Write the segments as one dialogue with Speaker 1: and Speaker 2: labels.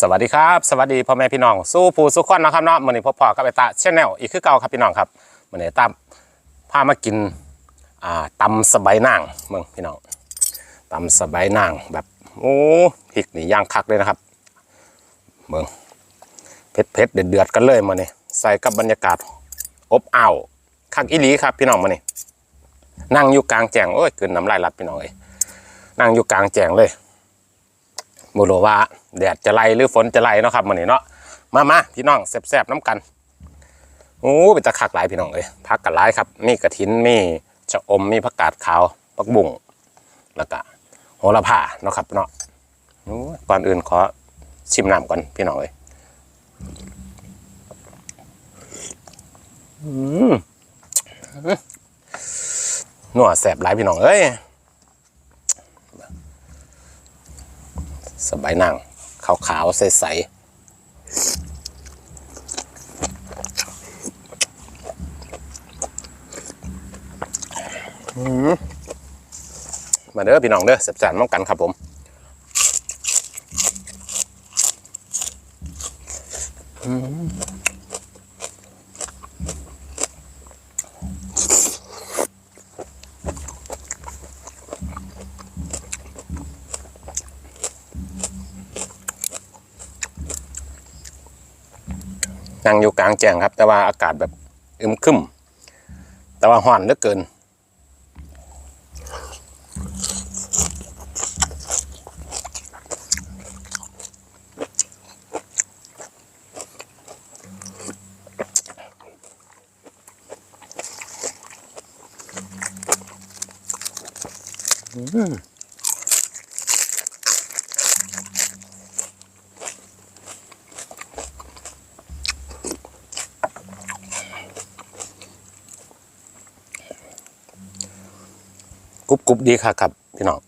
Speaker 1: สวัสดีครับสวัสดีพ่อแม่พี่น้องสู้ผู้สู้คนนะครับเนาะมื้อนี้พ่อพ่อกับไอตาชแนลอีกคือเก่าครับพี่น้องครับมื้อนี้ตามพามากินอ่าตำสบายนางเมืองพี่น้องตำสบายนางแบบโอ้พริกนี่ย่างคักเลยนะครับเมืองเผ็ดเผ็ดเดือดเดือดกันเลยมื้อนี้ใส่กับบรรยากาศอบอ้าวคักอีหลีครับพี่น้องมื้อนี้นั่งอยู่กลางแจ้งโอ้ยเกินน้ำลายรับพี่น้องเอ้ยนั่งอยู่กลางแจ้งเลย บ่รู้ว่าแดดจะไล่หรือฝนจะไล่เนาะครับมื้อนี้เนาะมามาพี่น้องแซ่บๆน้ำกันโอ้เป็นตะคักหลายพี่น้องเอ้ยผักกะหลายครับ มีกระถินมีชะอมมีผักกาดขาวผักบุ้งแล้วก็โหระพาเนาะครับเนาะก่อนอื่นขอชิมน้ำก่อนพี่น้องเอ้ยอืมนัวแซ่บหลายพี่น้องเอ้ย สบายนั่งขาวๆใสๆมาเด้อพี่น้องเด้อแซ่บๆน้องกันครับผม อืม นั่งอยู่กลางแจ้งครับ แต่ว่าอากาศแบบอึมครึมแต่ว่าห้อนเหลือเกินก รุบกรุบดีค่ะครับ พี่น้อง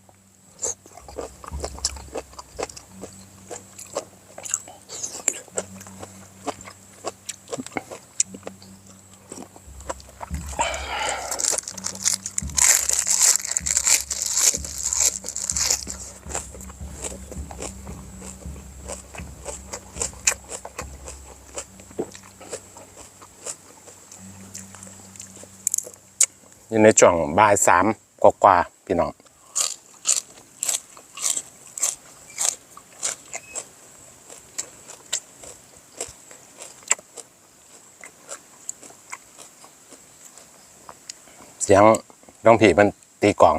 Speaker 1: อยู่ในช่วงบ่ายสาม กว่าๆพี่น้องเสียงน้องผีมันตีกล่อง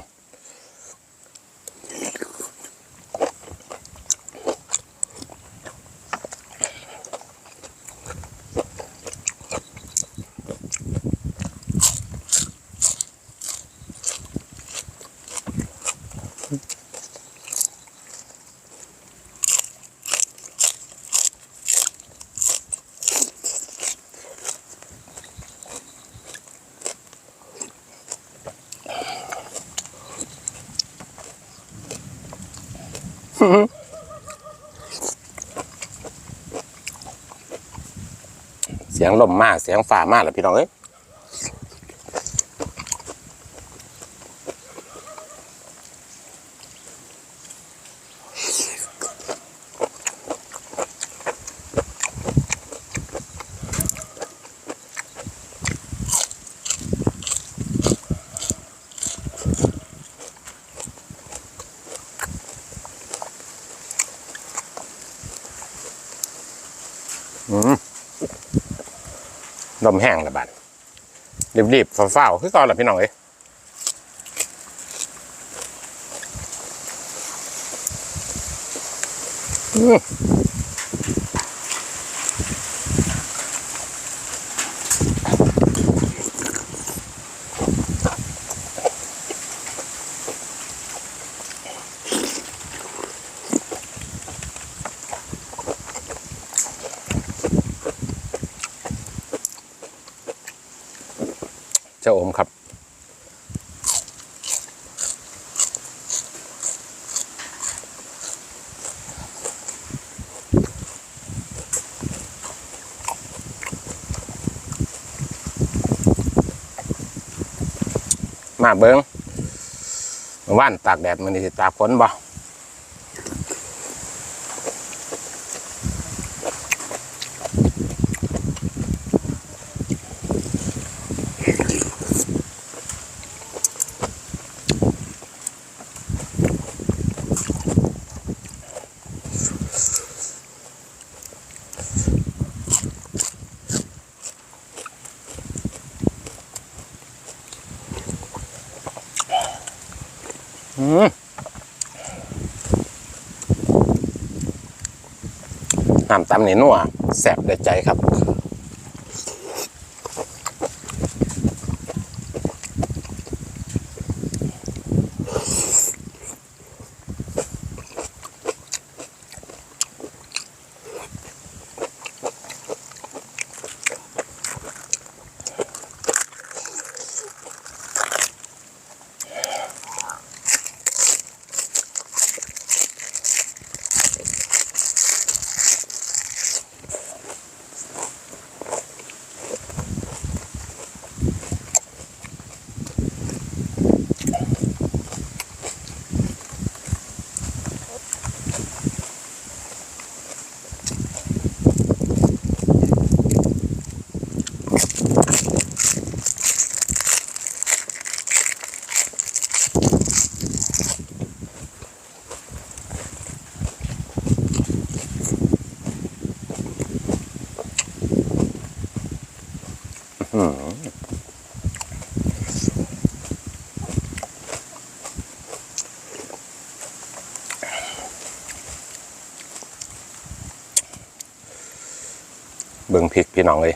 Speaker 1: เสียงลมมากเสียงฝ่ามากเหรอพี่น้องเอ้ย ลมแห้งระบาดรีบๆฝ้าๆคือก่อนละพี่น้องเอ้ยอืม เจ้าอมครับ มาเบิงว่านตากแดดมันนี่ตากฝนบ่ น้ำตำนี่นัวแสบเดือดใจครับ พริกพี่น้องเลย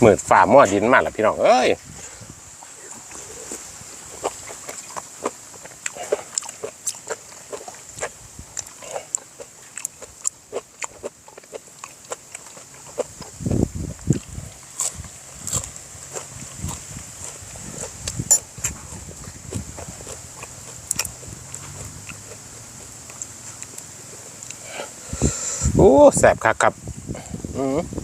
Speaker 1: หมืดฝ่ามอดดินมาแล้วพี่น้องเอ้ย อ้แสบคักครับอืม
Speaker 2: อ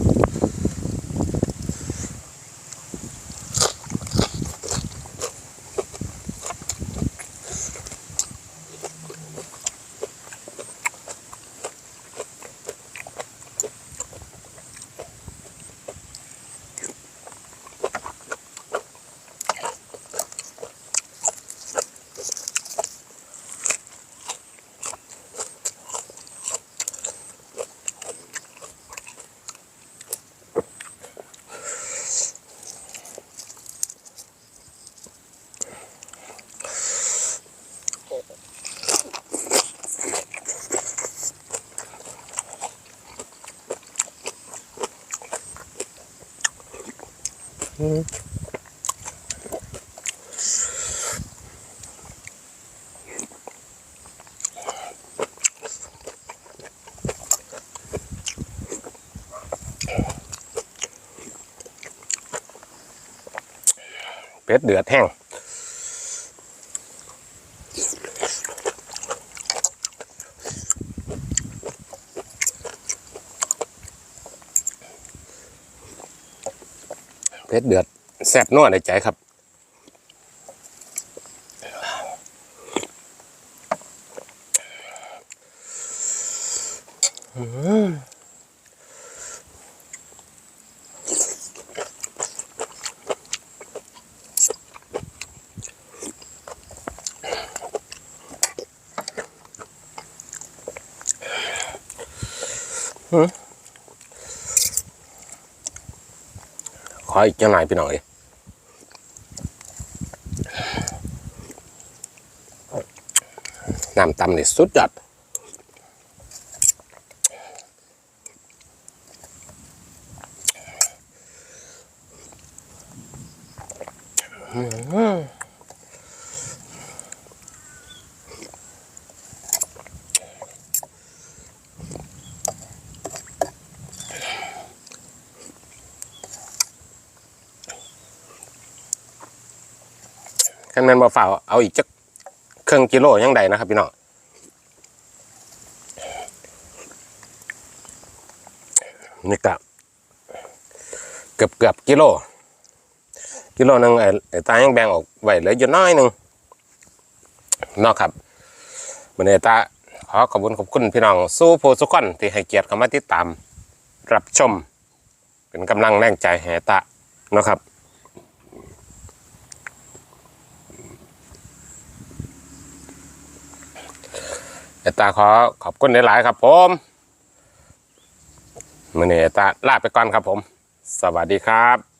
Speaker 1: เป็ดเดือดแห้ง เป็ดเดือดแซ่บนัวในใจครับ อืม ขออีกจังหน่อยไปหน่อยน้ำตำนี่สุดยอด คันแม่นบ่ฝ่าวเอาอีกจักเครึ่งกิโลยังใดนะครับ พี่น้องนี่กะเกือบเกือบกิโล กิโลหนึงไอ้ตายังแบ่งออกไว้เหลืออยู่น้อยหนึงนาะครับมื้อนี้ตาขอขอบคุณขอบคุณพี่น้องสู้ผู้สุขคนที่ให้เกียรติเข้ามาติดตาม รับชม เป็นกำลังแรงใจให้ตาเนาะครับ เอตาขอขอบคุณหลายๆครับผมมื่อนี้เอตตาลาไปก่อนครับผม สวัสดีครับ